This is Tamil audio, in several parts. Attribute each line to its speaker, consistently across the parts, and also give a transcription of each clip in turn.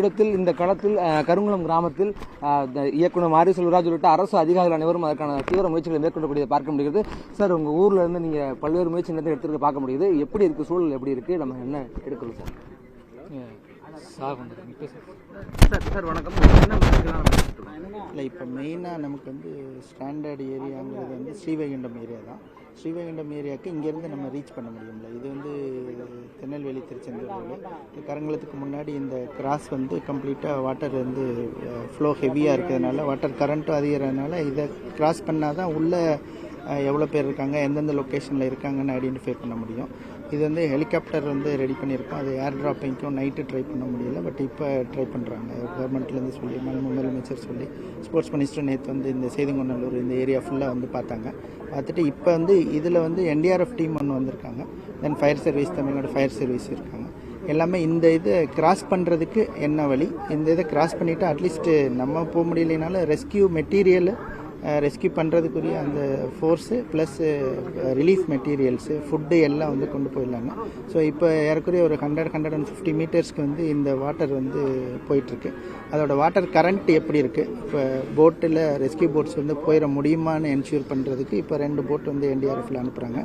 Speaker 1: இடத்தில் இந்த களத்தில் கருங்குளம் கிராமத்தில் இயக்குனர் மாரி செல்வராஜ் உள்ளிட்ட அரசு அதிகாரிகள் அனைவரும் அதற்கான தீவிர முயற்சிகளை மேற்கொள்ளக்கூடியதை பார்க்க முடிகிறது. சார் உங்க ஊர்ல இருந்து நீங்க பல்வேறு முயற்சி நேரத்தை எடுத்துட்டு பார்க்க முடியுது. எப்படி இருக்கு? சூழல் எப்படி இருக்கு? நம்ம என்ன எடுக்கணும் சார்?
Speaker 2: சார்
Speaker 1: சார் சார் வணக்கம்?
Speaker 3: இல்லை இப்போ மெயினாக நமக்கு வந்து ஸ்டாண்டர்ட் ஏரியாங்கிறது வந்து ஸ்ரீவைகுண்டம் ஏரியா தான். ஸ்ரீவைகுண்டம் ஏரியாவுக்கு இங்கேருந்து நம்ம ரீச் பண்ண முடியும்ல. இது வந்து திருநெல்வேலி திருச்செந்தூர் ரோடு இது கரங்குளத்துக்கு முன்னாடி இந்த கிராஸ் வந்து கம்ப்ளீட்டாக வாட்டர் வந்து ஃப்ளோ ஹெவியாக இருக்கிறதுனால வாட்டர் கரண்ட்டும் அதிகிறதுனால இதை கிராஸ் பண்ணால் தான் உள்ளே எவ்வளோ பேர் இருக்காங்க எந்தெந்த லொக்கேஷனில் இருக்காங்கன்னு ஐடென்டிஃபை பண்ண முடியும். இது வந்து ஹெலிகாப்டர் வந்து ரெடி பண்ணியிருக்கோம். அது ஏர் ட்ராப்பிங்க்கும் நைட்டு ட்ரை பண்ண முடியல பட் இப்போ ட்ரை பண்ணுறாங்க கவர்மெண்ட்லேருந்து சொல்லி முதலமைச்சர் சொல்லி ஸ்போர்ட்ஸ் மினிஸ்டர் நேற்று வந்து இந்த செய்திங்கொண்டலூர் இந்த ஏரியா ஃபுல்லாக வந்து பார்த்தாங்க. பார்த்துட்டு இப்போ வந்து இதில் வந்து என்டிஆர்எஃப் டீம் ஒன்று வந்திருக்காங்க. தென் fire service Tamil Nadu fire service இருக்காங்க. எல்லாமே இந்த இதை கிராஸ் பண்ணுறதுக்கு என்ன வழி? இந்த இதை கிராஸ் பண்ணிவிட்டு அட்லீஸ்ட்டு நம்ம போக முடியலைனாலும் ரெஸ்கியூ மெட்டீரியலு ரெஸ்கியூ பண்ணுறதுக்குரிய அந்த force plus relief materials food எல்லாம் வந்து கொண்டு போயிடலாங்க. ஸோ இப்போ ஏறக்குறைய ஒரு ஹண்ட்ரட் ஹண்ட்ரட் அண்ட் ஃபிஃப்டி மீட்டர்ஸ்க்கு வந்து இந்த வாட்டர் வந்து போயிட்டுருக்கு. அதோட வாட்டர் கரண்ட் எப்படி இருக்குது இப்போ போட்டில் ரெஸ்கியூ போட்ஸ் வந்து போயிட முடியுமான்னு என்ஷூர் பண்ணுறதுக்கு இப்போ ரெண்டு போட் வந்து என்டிஆர்எஃப்ல அனுப்புகிறாங்க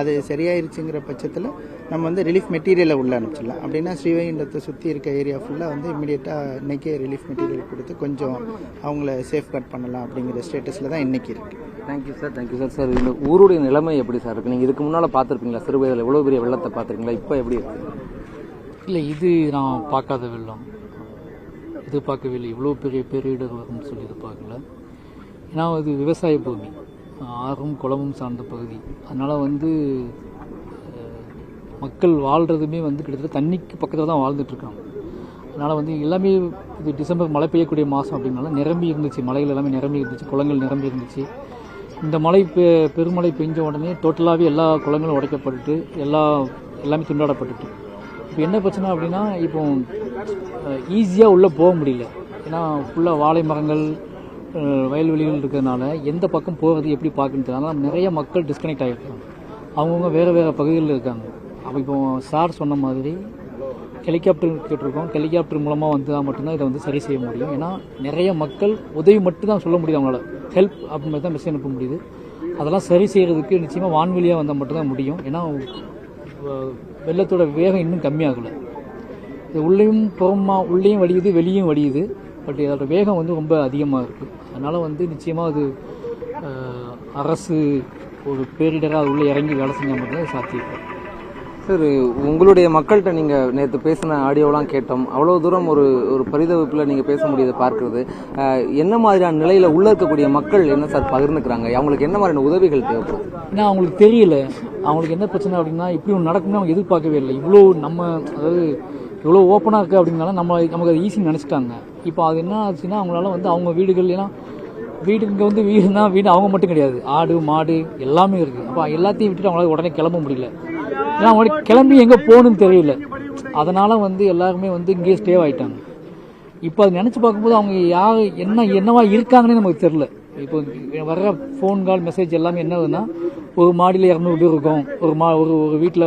Speaker 3: அது சரியாயிருச்சுங்கிற பட்சத்தில் நம்ம வந்து ரிலீஃப் மெட்டீரியலை உள்ளே அனுப்பிச்சிடலாம். அப்படின்னா ஸ்ரீவைகுண்டத்தை சுற்றி இருக்க ஏரியா ஃபுல்லாக வந்து இமீடியட்டாக இன்றைக்கே ரிலீஃப் மெட்டீரியல் கொடுத்து கொஞ்சம் அவங்கள சேஃப் கார்ட் பண்ணலாம் அப்படிங்கிற ஸ்டேட்டஸ் ஸ்டேட்டஸில் தான் இன்றைக்கி இருக்குது
Speaker 1: thank you sir thank you sir sir இந்த ஊருடைய நிலைமை எப்படி சார் இருக்குது நீங்கள் இதுக்கு முன்னால் பார்த்துருப்பீங்களா? சிறு வயதில் எவ்வளவு பெரிய வெள்ளத்தை பார்த்துருக்கீங்களா? இப்போ எப்படி இருக்குது
Speaker 2: இல்லை இது நான் பார்க்காத வெள்ளம். இது பார்க்கவில்லை. இவ்வளோ பெரிய பேரிடர் வரும்னு சொல்லி எதிர்பார்க்கல ஏன்னா அது விவசாய பூமி. ஆறும் குளமும் சார்ந்த பகுதி. அதனால் வந்து மக்கள் வாழ்கிறதுமே வந்து கிட்டத்தட்ட தண்ணிக்கு பக்கத்தில் தான் வாழ்ந்துட்டுருக்காங்க அதனால் வந்து எல்லாமே இது டிசம்பர் மழை பெய்யக்கூடிய மாதம் அப்படின்னால நிரம்பி இருந்துச்சு. மலைகள் எல்லாமே நிரம்பி இருந்துச்சு. குளங்கள் நிரம்பி இருந்துச்சு. இந்த மழை பெ பெருமழை பெஞ்ச உடனே டோட்டலாகவே எல்லா குளங்களும் உடைக்கப்பட்டு எல்லா எல்லாமே துண்டாடப்பட்டுட்டு. இப்போ என்ன பிரச்சனை அப்படின்னா இப்போ ஈஸியாக உள்ளே போக முடியல. ஏன்னா ஃபுல்லாக வாழை மரங்கள் வயல்வெளிகள் இருக்கிறதுனால எந்த பக்கம் போகிறது எப்படி பார்க்கணும் அதனால் நிறைய மக்கள் டிஸ்கனெக்ட் ஆகிருக்காங்க. அவங்கவுங்க வேறு வேறு பகுதிகளில் இருக்காங்க. அப்போ இப்போ சார் சொன்ன மாதிரி ஹெலிகாப்டர் கேட்டிருக்கோம். ஹெலிகாப்டர் மூலமாக வந்தால் மட்டும்தான் இதை வந்து சரி செய்ய முடியும். ஏன்னா நிறைய மக்கள் உதவி மட்டும் தான் சொல்ல முடியும் அவங்களால. ஹெல்ப் அப்படின்னு தான் மெசேஜ் அனுப்ப முடியுது. அதெல்லாம் சரி செய்கிறதுக்கு நிச்சயமாக வான்வெளியாக வந்தால் மட்டும்தான் முடியும். ஏன்னா வெள்ளத்தோட வேகம் இன்னும் கம்மியாகலை. இது உள்ளேயும் புறமா உள்ளேயும் வடியுது வெளியும் வடியுது. பட் இதோட வேகம் வந்து ரொம்ப அதிகமாக இருக்குது அதனால் வந்து நிச்சயமாக அது அரசு ஒரு பேரிடராக அது உள்ளே இறங்கி வேலை செஞ்சால் மட்டும்தான் இது சாத்தியம்.
Speaker 1: சார் உங்களுடைய மக்கள்கிட்ட நீங்கள் நேற்று பேசின ஆடியோலாம் கேட்டோம். அவ்வளோ தூரம் ஒரு ஒரு பரிதவிப்பில் நீங்கள் பேச முடியுது பார்க்குறது. என்ன மாதிரியான நிலையில் உள்ள இருக்கக்கூடிய மக்கள் என்ன சார் பகிர்ந்துக்கிறாங்க? அவங்களுக்கு என்ன மாதிரியான உதவிகள் தேவைப்படும்?
Speaker 2: ஏன்னா அவங்களுக்கு தெரியல. அவங்களுக்கு என்ன பிரச்சனை அப்படின்னா இப்படி ஒன்று நடக்கும்னு அவங்க எதிர்பார்க்கவே இல்லை. இவ்வளோ நம்ம அதாவது இவ்வளோ ஓப்பனாக இருக்குது அப்படின்னாலும் நம்ம நமக்கு அது ஈஸின்னு நினச்சிட்டாங்க. இப்போ அது என்ன ஆச்சுன்னா அவங்களால வந்து அவங்க வீடுகள் வீடு இங்கே வந்து வீடுனா வீடு அவங்க மட்டும் கிடையாது. ஆடு மாடு எல்லாமே இருக்குது அப்போ எல்லாத்தையும் விட்டுட்டு அவங்களால உடனே கிளம்ப முடியல. ஏன்னா அவங்களுக்கு கிளம்பி எங்கே போகணும்னு தெரியல. அதனால் வந்து எல்லாருமே வந்து இங்கேயே ஸ்டே ஆகிட்டாங்க இப்போ அதை நினச்சி பார்க்கும்போது அவங்க யார் என்ன என்னவா இருக்காங்கன்னே நமக்கு தெரில இப்போ வர்ற ஃபோன் கால் மெசேஜ் எல்லாமே என்னதுன்னா ஒரு மாடியில் இரநூறு பேர் இருக்கும். ஒரு மா ஒரு ஒரு வீட்டில்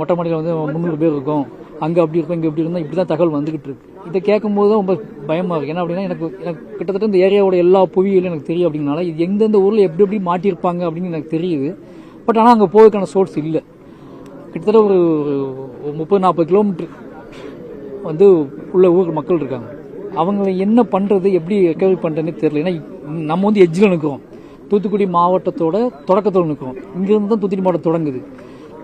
Speaker 2: மொட்டை மாடியில் வந்து முந்நூறு பேர் இருக்கும். அங்கே அப்படி இருக்கும் இங்கே இப்படி இருந்தால் இப்படி தான் தகவல் வந்துக்கிட்டு இருக்கு. இதை கேட்கும்போது தான் ரொம்ப பயமாக இருக்குது ஏன்னா அப்படின்னா எனக்கு எனக்கு கிட்டத்தட்ட இந்த ஏரியாவோட எல்லா புவியிலும் எனக்கு தெரியும் அப்படிங்கனால இது எந்தெந்த ஊரில் எப்படி எப்படி மாட்டியிருப்பாங்க அப்படின்னு எனக்கு தெரியுது. பட் ஆனால் அங்கே போவதுக்கான சோர்ஸ் இல்லை. கிட்டத்தட்ட ஒரு முப்பது நாற்பது கிலோமீட்டர் வந்து உள்ள ஊர் மக்கள் இருக்காங்க. அவங்கள என்ன பண்ணுறது எப்படி ரெக்கவரி பண்ணுறதுன்னு தெரியல. ஏன்னா நம்ம வந்து எஜ்ஜில் நிற்கிறோம் தூத்துக்குடி மாவட்டத்தோட தொடக்கத்தில் நிற்கிறோம் இங்கேருந்து தான் தூத்துக்குடி மாவட்டம் தொடங்குது.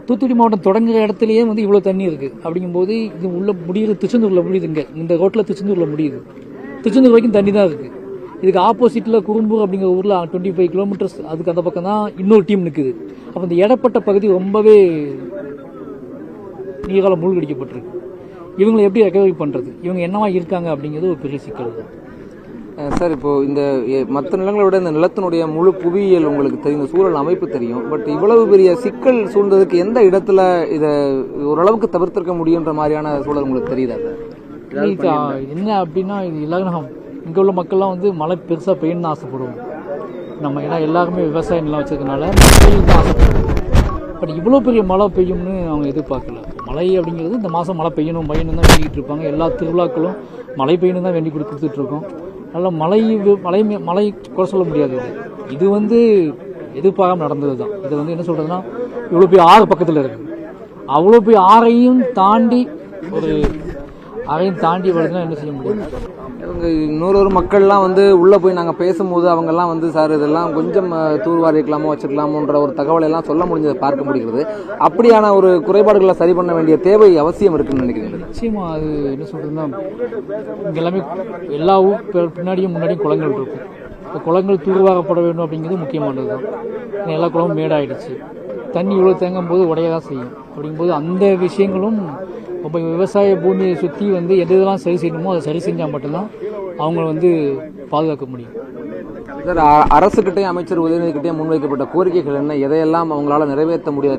Speaker 2: தூத்துக்குடி மாவட்டம் தொடங்குற இடத்துலயே வந்து இவ்வளோ தண்ணி இருக்குது அப்படிங்கும்போது இது உள்ள முடியுது திருச்செந்தூரில் முடியுது இங்கே. இந்த ரோட்டில் திருச்செந்தூரில் முடியுது. திருச்செந்தூர் வரைக்கும் தண்ணி தான் இருக்குது இதுக்கு ஆப்போசிட்டில் குறும்பூர் அப்படிங்கிற ஊரில் டுவெண்ட்டி ஃபைவ் கிலோமீட்டர்ஸ் அதுக்கு அந்த பக்கம் தான் இன்னொரு டீம் நிற்குது அப்போ இந்த இடப்பட்ட பகுதி ரொம்பவே நீரால் மூழ்கடிக்கப்பட்டிருக்கு. இவங்களை எப்படி ரெக்கவரி பண்ணுறது இவங்க என்னவா இருக்காங்க அப்படிங்கிறது ஒரு பெரிய சிக்கல் தான்.
Speaker 1: சார் இப்போ இந்த மற்ற நிலங்களை விட இந்த நிலத்தினுடைய முழு புவியியல் உங்களுக்கு தெரியும் இந்த சூழல் அமைப்பு தெரியும். பட் இவ்வளவு பெரிய சிக்கல் சூழ்ந்ததுக்கு எந்த இடத்துல இதை ஓரளவுக்கு தவிர்த்திருக்க முடியுன்ற மாதிரியான சூழல் உங்களுக்கு தெரியுதா சார்?
Speaker 2: என்ன அப்படின்னா இது நம்ம இங்கே உள்ள மக்கள்லாம் வந்து மழை பெருசாக பெய்யணும்னு ஆசைப்படுவோம் நம்ம ஏன்னா எல்லாருமே விவசாய நிலம் வச்சதுனால மழை தான் ஆசைப்படுவோம். பட் இவ்வளோ பெரிய மழை பெய்யும்னு அவங்க எதிர்பார்க்கல. மழை அப்படிங்கிறது இந்த மாதம் மழை பெய்யணும் பெய்யணும் தான் வேண்டிகிட்டு இருப்பாங்க. எல்லா திருவிழாக்களும் மழை பெய்யணும் தான் வேண்டி கொடுத்துட்ருக்கோம் கொடுத்துட்டு இருக்கோம். அதனால் மழை மழை மே- மழை குறை சொல்ல முடியாது இது. இது வந்து எதிர்பாராம நடந்தது தான். இது வந்து என்ன சொல்கிறதுனா இவ்வளோ பெரிய ஆறு பக்கத்தில் இருக்குது அவ்வளோ பெரிய ஆறையும் தாண்டி ஒரு ஆறையும் தாண்டி வருதுன்னா என்ன செய்ய முடியும்?
Speaker 1: இவங்க இன்னொரு மக்கள்லாம் வந்து உள்ள போய் நாங்க பேசும்போது அவங்க எல்லாம் வந்து சார் இதெல்லாம் கொஞ்சம் தூர்வாரி இருக்கலாமோ வச்சிருக்கலாமோன்ற ஒரு தகவலை எல்லாம் சொல்ல முடிஞ்சதை பார்க்க முடிகிறது. அப்படியான ஒரு குறைபாடுகளை சரி பண்ண வேண்டிய தேவை அவசியம் இருக்குன்னு நினைக்கிறீங்க
Speaker 2: நிச்சயமா அது என்ன சொல்றதுன்னா இங்க எல்லாமே எல்லா ஊர் பின்னாடியும் முன்னாடியும் குளங்கள் இருக்கும். இந்த குளங்கள் தூர்வாரப்பட வேண்டும் அப்படிங்கிறது முக்கியமானது தான். எல்லா குளமும் மேடாயிடுச்சு. தண்ணி இவ்வளோ தேங்கும் போது உடைய தான் செய்யும். அப்படிங்கும்போது அந்த விஷயங்களும் அப்போ விவசாய பூமியை சுற்றி வந்து எது எதெல்லாம் சரி செய்யணுமோ அதை சரி செஞ்சால் மட்டும்தான் அவங்கள வந்து பாதுகாக்க முடியும்.
Speaker 1: சார் அ- அரசுகிட்டயும் அமைச்சர் உதயநிதிக்கிட்டே முன்வைக்கப்பட்ட கோரிக்கைகள் என்ன? எதையெல்லாம் அவங்களால நிறைவேற்ற முடியாது?